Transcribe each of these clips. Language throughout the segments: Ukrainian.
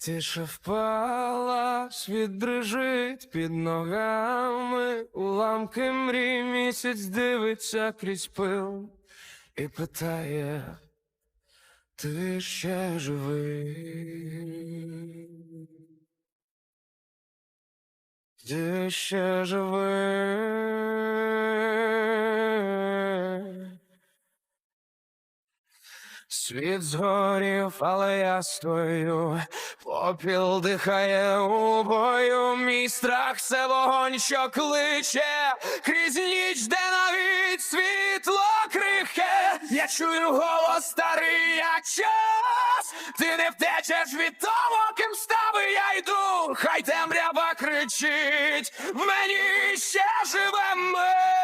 Тиша впала, світ дрижить під ногами, уламки мрій місяць дивиться крізь пил і питає, ти ще живий? Ти ще живий? Світ згорів, але я стою, попіл дихає у бою, мій страх це вогонь, що кличе, крізь ніч, де навіть світло крихке, я чую голос старий, як час, ти не втечеш від того, ким став і я йду, хай темрява кричить, в мені ще живе мить.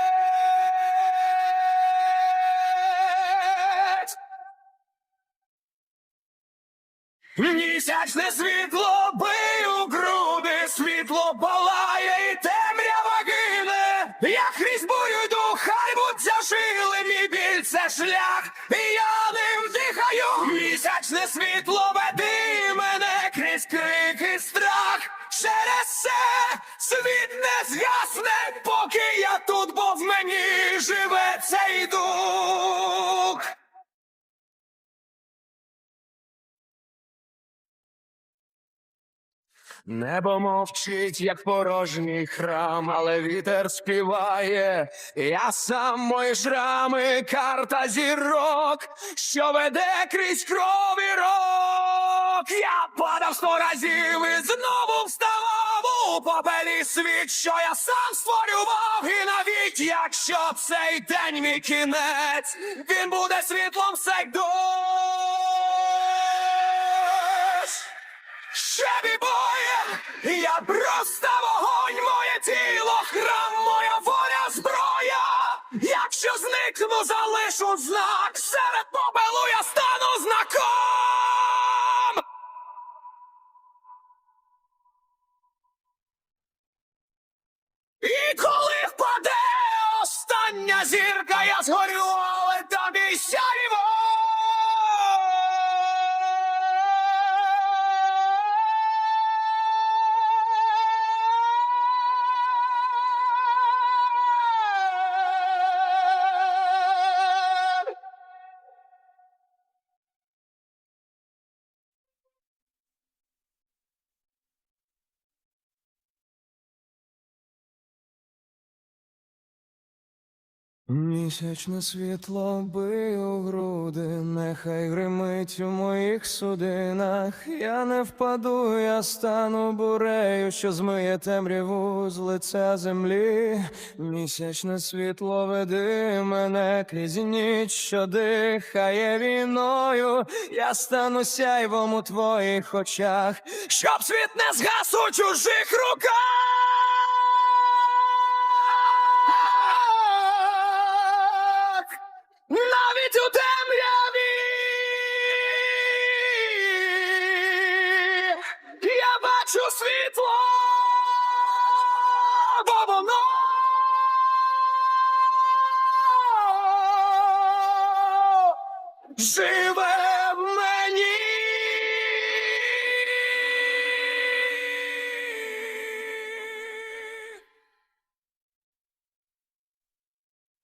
Місячне світло бий у груди, світло палає і темрява гине. Я крізь бурю йду, хай будь зажили, мій біль це шлях, і я ним дихаю. Місячне світло веди мене крізь крики страх. Через це світ не згасне, поки я тут, бо в мені живе цей дух. Небо мовчить, як порожній храм, але вітер співає. Я сам мої шрами, карта зірок, що веде крізь кров і рок. Я падав сто разів і знову вставав у попелі світ, що я сам створював, і навіть якщо цей день мій кінець, він буде світлом сей дощ. Ще Зникну, залишу знак, серед Місячне світло бий у груди, нехай гримить у моїх судинах. Я не впаду, я стану бурею, що змиє темряву з лиця землі. Місячне світло веди мене крізь ніч, що дихає війною. Я стану сяйвом у твоїх очах, щоб світ не згас у чужих руках. Я світла, бо воно живе.